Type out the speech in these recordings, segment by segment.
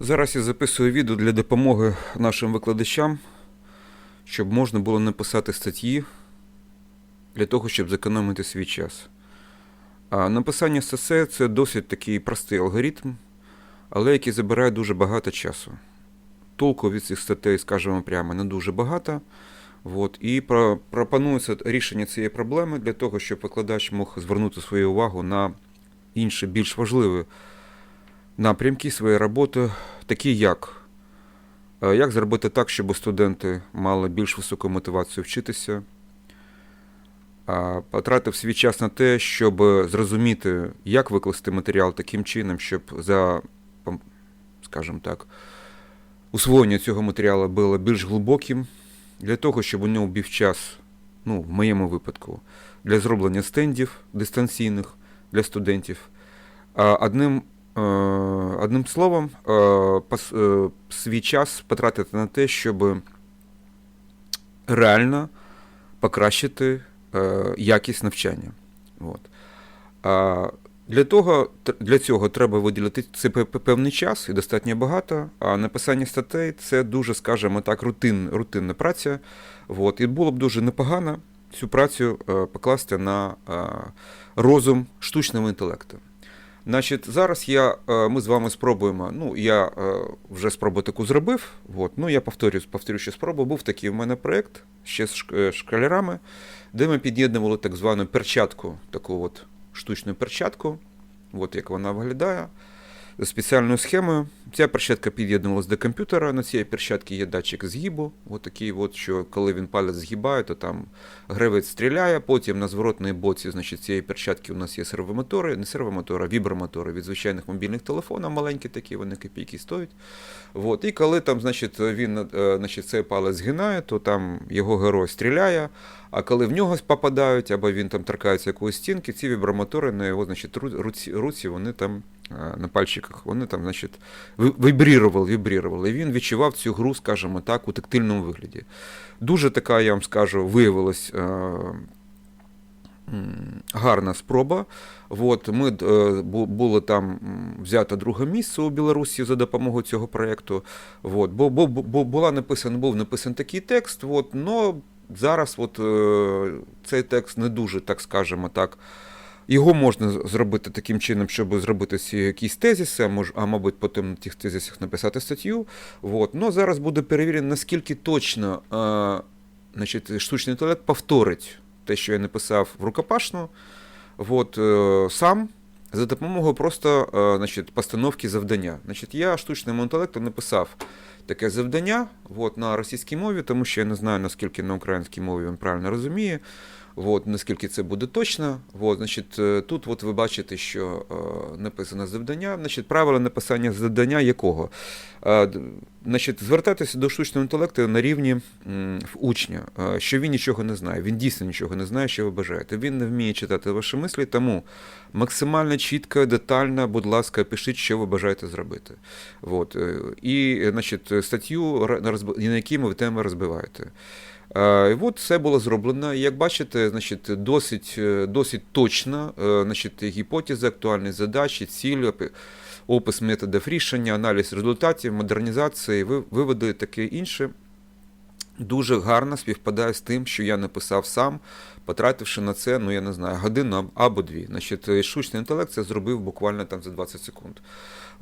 Зараз я записую відео для допомоги нашим викладачам, щоб можна було написати статті для того, щоб зекономити свій час. А написання статей – це досить такий простий алгоритм, але який забирає дуже багато часу. Толку від цих статей, скажімо прямо, не дуже багато. От, і про- пропонується рішення цієї проблеми для того, щоб викладач мог звернути свою увагу на інші більш важливі напрямки своєї роботи, такі як е, як зробити так, щоб студенти мали більш високу мотивацію вчитися, потратив свій час на те, щоб зрозуміти, як викласти матеріал таким чином, щоб за, скажімо так, усвоєння цього матеріалу було більш глибоким, для того, щоб у нього був час, ну, в моєму випадку, для зроблення стендів дистанційних для студентів. Одним, одним словом, е, е, свій час потратити на те, щоб реально покращити е, якість навчання. От. Для, того, для цього треба виділити це пе- пе- певний час і достатньо багато. А написання статей це дуже, скажімо так, рутин, рутинна праця. От. І було б дуже непогано цю працю е, покласти на е, розум штучного інтелекту. Значить, зараз я, е, ми з вами спробуємо. Ну, я е, вже спробу таку зробив. От, ну, я повторю, повторю ще спробу. Був такий в мене проєкт ще з шк- е, де ми під'єднували так звану перчатку, таку от штучну перчатку, от як вона виглядає, спеціальною схемою. Ця перчатка під'єднувалась до комп'ютера. На цій перчатці є датчик згибу. От от, що коли він палець згибає, то там гравець стріляє. Потім на зворотній боці значить, цієї перчатки у нас є сервомотори, не сервомотори, а вібромотори від звичайних мобільних телефонів, маленькі такі, вони копійки стоять. От. І коли там, значить, він е, значить, цей палець згинає, то там його герой стріляє. А коли в нього попадають, або він там торкається якоїсь стінки, ці вібромотори на його значить, руці, вони там на пальчиках, вони там, значить, вібрірували, вібрірували. І він відчував цю гру, скажімо так, у тактильному вигляді. Дуже така, я вам скажу, виявилась е, гарна спроба. От, ми е, бу- було там взято друге місце у Білорусі за допомогою цього проєкту. От, бо, бо, бо була написан, був написаний такий текст, но зараз от, е, цей текст не дуже, так скажемо так. Його можна зробити таким чином, щоб зробити якісь тезиси, а, мож, а мабуть, потім на тих тезисах написати статтю. От. Но зараз буде перевірено, наскільки точно е, значить, штучний інтелект повторить те, що я написав в рукопашну, от, е, сам за допомогою просто е, значить, постановки завдання. Значить, я штучному інтелекту написав таке завдання от, на російській мові, тому що я не знаю, наскільки на українській мові він правильно розуміє. От, наскільки це буде точно. От, значить, е, тут от ви бачите, що е, написано завдання. Значить, правила написання завдання якого? Е, значить, звертатися до штучного інтелекту на рівні учня, що він нічого не знає. Він дійсно нічого не знає, що ви бажаєте. Він не вміє читати ваші мислі, тому максимально чітко, детально, будь ласка, пишіть, що ви бажаєте зробити. От, і, значить, статтю, на якій ви теми розбиваєте. Е, І от це було зроблено. І як бачите, значить, досить, е, досить точно е, значить, гіпотези, актуальні задачі, цілі, опис методів рішення, аналіз результатів, модернізації, ви- виводи таке інше. Дуже гарно співпадає з тим, що я написав сам, потративши на це, ну я не знаю, годину або дві. Значить, е, штучний інтелект це зробив буквально там за 20 секунд.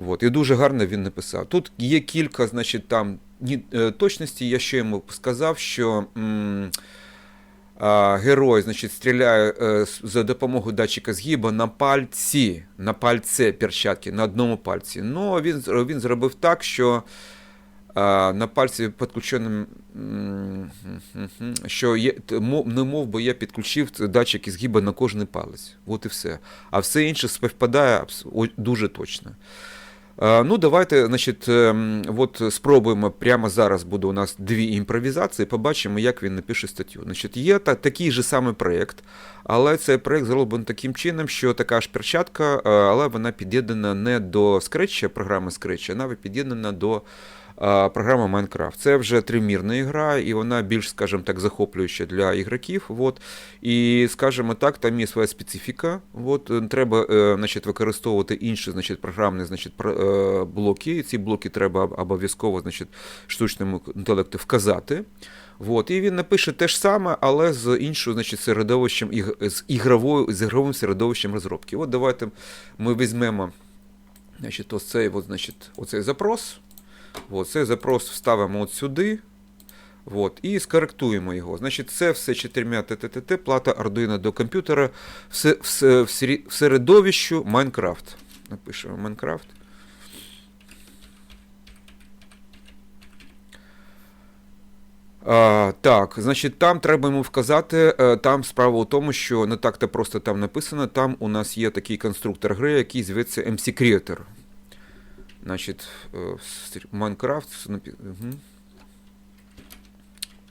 От, і дуже гарно він написав. Тут є кілька, значить, там е, точності. Я ще йому сказав, що м, герой значить, стріляє е, за допомогою датчика згиба на пальці, на пальце перчатки, на одному пальці. Ну, він, він зробив так, що на пальці підключеним, що є, не мов би я підключив датчик згиба на кожний палець. От і все. А все інше співпадає дуже точно. Ну, давайте, значить, ем, от спробуємо прямо зараз буде у нас дві імпровізації, побачимо, як він напише статтю. Значить, є та, такий же самий проєкт, але цей проєкт зроблений таким чином, що така ж перчатка, е, але вона під'єднана не до Scratch, програми Scratch, вона під'єднана до програма Minecraft. Це вже тримірна ігра, і вона більш, скажімо так, захоплююча для ігроків. От. І, скажімо так, там є своя специфіка. От. Треба е, значить, використовувати інші значить, програмні значить, е, блоки. Ці блоки треба обов'язково значить, штучному інтелекту вказати. От. І він напише те ж саме, але з іншим значить, середовищем, з, ігровою, з ігровим середовищем розробки. От давайте ми візьмемо значить, ось цей, от, значить, оцей запрос. От, цей запрос вставимо от сюди. От, і скоректуємо його. Значить, це все чотирма ТТТ, плата Arduino до комп'ютера в сері- в середовищу Minecraft. Напишемо Minecraft. А, так, значить, там треба йому вказати. е, Там справа у тому, що не так-то просто там написано. Там у нас є такий конструктор гри, який зветься MC Creator. Значить, е, в стрі- Minecraft. напі- мгм.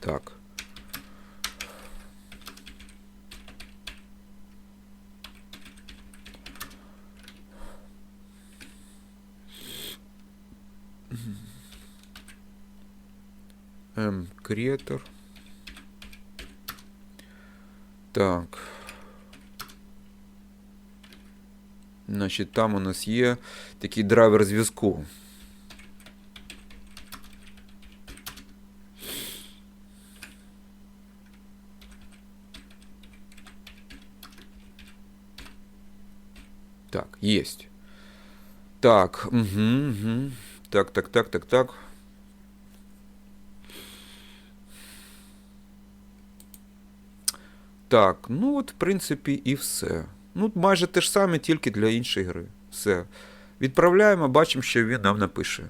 Так. М, Creator. Так. Значить, там у нас є такий драйвер зв'язку. Так, есть. Так, угу, угу. Так, так, так, так, так. Так, ну от, в принципі, і все. Ну, майже те ж саме, тільки для іншої гри. Все. Відправляємо, бачимо, що він нам напише.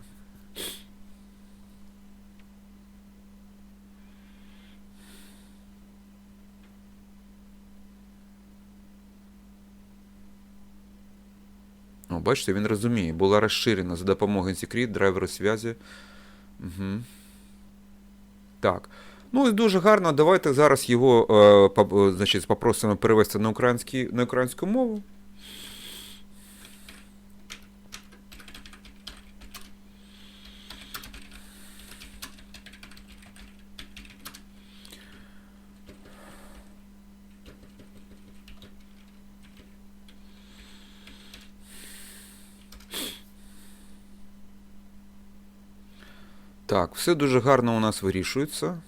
О, бачите, він розуміє. Була розширена за допомогою Secret, драйверу зв'язі. Угу. Так. Ну і дуже гарно. Давайте зараз його е, е, значить, попросимо перевести на, на українську мову. Так, все дуже гарно у нас вирішується.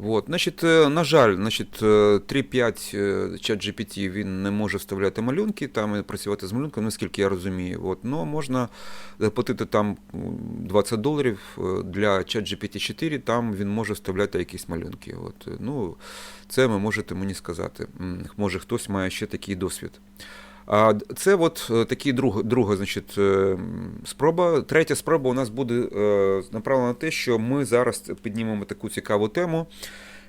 Вот. Значить, е, на жаль, значить, е, 3.5 е, чат GPT він не може вставляти малюнки, там і працювати з малюнками, наскільки я розумію. От. Но можна заплатити там 20 доларів е, для чат GPT 4, там він може вставляти якісь малюнки. От. Е, Ну, це ви можете мені сказати. Може хтось має ще такий досвід. А це от такі друг, друга значить, е, спроба. Третя спроба у нас буде е, направлена на те, що ми зараз піднімемо таку цікаву тему,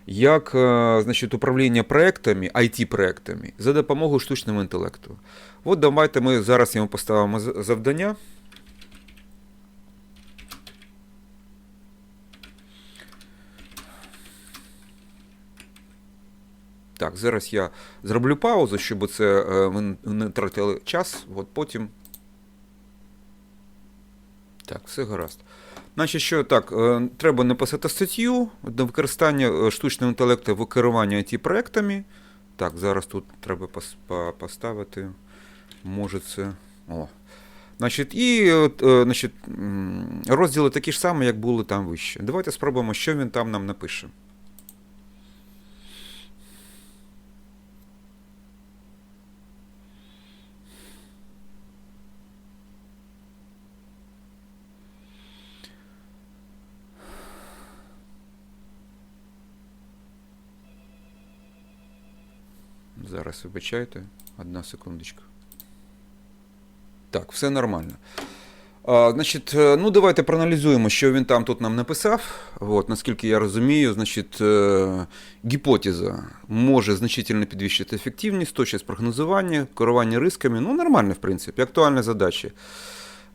як е, значить, управління проектами, IT-проектами за допомогою штучного інтелекту. От давайте ми зараз йому поставимо завдання. Так, зараз я зроблю паузу, щоб це е, ми не тратили час. От потім. Так, все гаразд. Значить, що так, е, треба написати статтю до використання е, штучного інтелекту в керуванні it проектами Так, зараз тут треба поставити. Може це. О. Значить, і е, значить, розділи такі ж самі, як були там вище. Давайте спробуємо, що він там нам напише. Зараз вибачайте. Одна секундочка. Так, все нормально. А, значить, е, ну давайте проаналізуємо, що він там тут нам написав. От, наскільки я розумію, значить, е, гіпотеза може значительно підвищити ефективність, точність прогнозування, керування рисками. Ну, нормально, в принципі, актуальні задачі.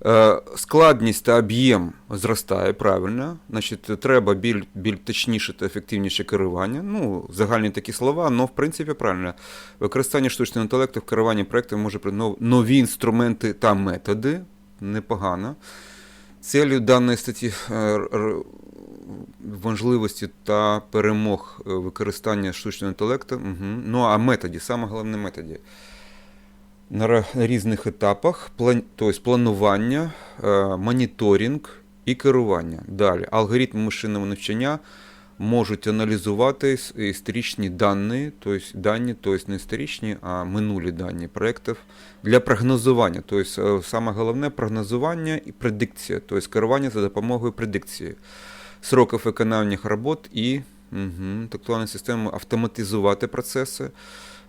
Е, Складність та об'єм зростає правильно. Значить, треба біль, біль точніше та ефективніше керування. Ну, загальні такі слова, але в принципі правильно. Використання штучного інтелекту в керуванні проєктом може при нові інструменти та методи. Непогано. Целью даної статті е, важливості та перемог е, використання штучного інтелекту. Угу. Ну а методі, саме головне методі. На різних етапах, план, тобто планування, е, моніторинг і керування. Далі. Алгоритми машинного навчання можуть аналізувати історичні дані, тобто дані, тобто не історичні, а минулі дані проєктів для прогнозування. Тобто, е, саме головне прогнозування і предикція, тобто керування за допомогою предикції сроків виконання робот і угу, тактуальну систему автоматизувати процеси.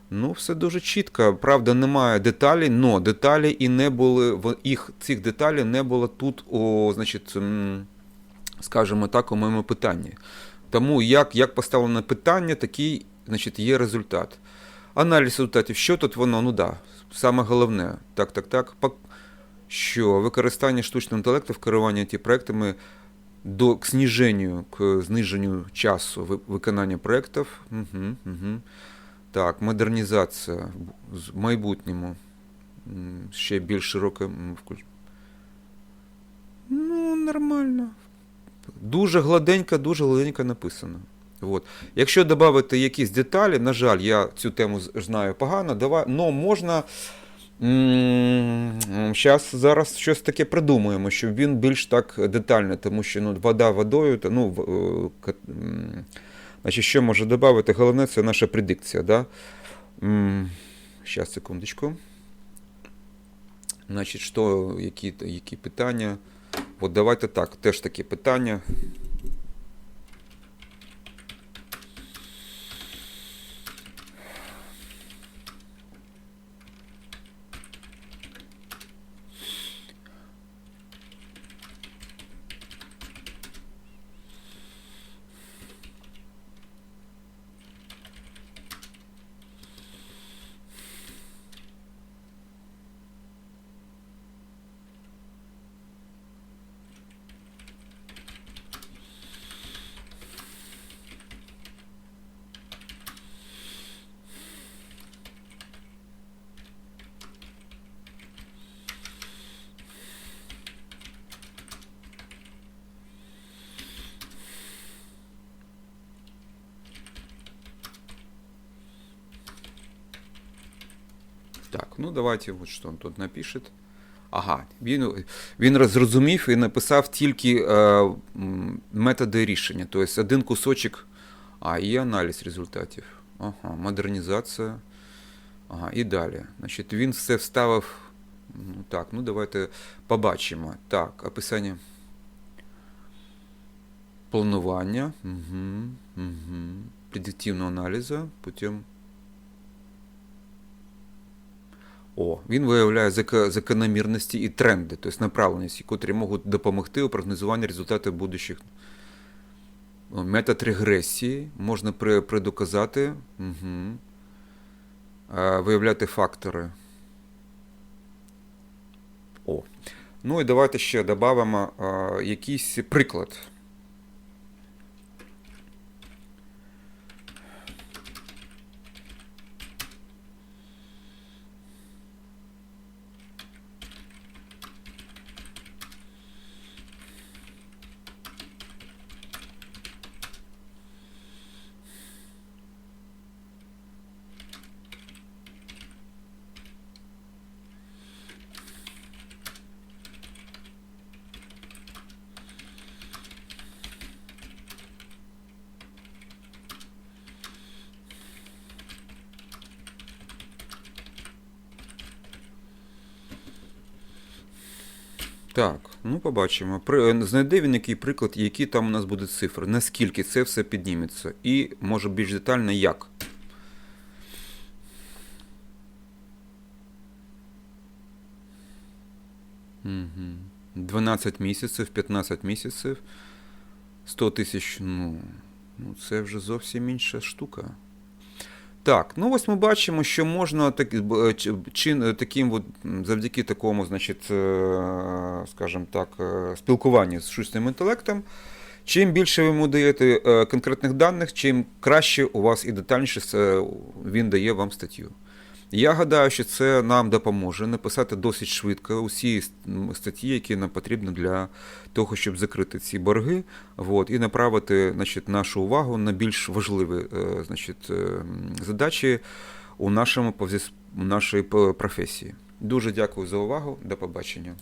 Ну, все дуже чітко. Правда, немає деталей, але деталі і не були, їх, цих деталей не було тут, у, значить, скажімо так, у моєму питанні. Тому як, як поставлено питання, такий значить, є результат. Аналіз результатів, що тут воно? Ну да, саме головне. Так, так, так. Що використання штучного інтелекту в керуванні ті проектами до к сниженню, к зниженню часу виконання проєктів. Угу, угу. Так, модернізація в майбутньому. Ще більш широке. Ну, нормально. Дуже гладенько, дуже гладенько написано. От. Якщо додати якісь деталі, на жаль, я цю тему знаю погано, давай, но можна. Зараз зараз щось таке придумаємо, щоб він більш так детально, тому що ну, вода водою, то, ну, е, значить, що може додати? Головне, це наша предикція. Да? Зараз, секундочку. Значить, що, які, які питання? От давайте так, теж такі питання. Так, ну давайте, вот что он тут напишет. Ага, він, він зрозумів і написав тільки е, методи рішення. Тобто один кусочок, а і аналіз результатів. Ага, модернізація. Ага, і далі. Значить, він все вставив. Ну, так, ну давайте побачимо. Так, описання. Планування. Угу, угу. Предиктивного аналізу путем О, він виявляє закономірності і тренди, тобто направленості, котрі можуть допомогти у прогнозуванні результатів будущих. Метод регресії можна предуказати, угу. виявляти фактори. О. Ну і давайте ще додамо якийсь приклад. Так, ну побачимо. При, знайде він який приклад, які там у нас будуть цифри, наскільки це все підніметься, і може більш детально як. Угу. 12 місяців, 15 місяців, 100 тисяч, ну, ну це вже зовсім інша штука. Так, ну ось ми бачимо, що можна так, чин, таким, от, завдяки такому, значить, е, скажімо так, е, спілкуванню з штучним інтелектом. Чим більше ви йому даєте е, конкретних даних, чим краще у вас і детальніше він дає вам статтю. Я гадаю, що це нам допоможе написати досить швидко усі статті, які нам потрібні для того, щоб закрити ці борги, от, і направити значить, нашу увагу на більш важливі е, значить, е, задачі у нашому у нашій професії. Дуже дякую за увагу. До побачення.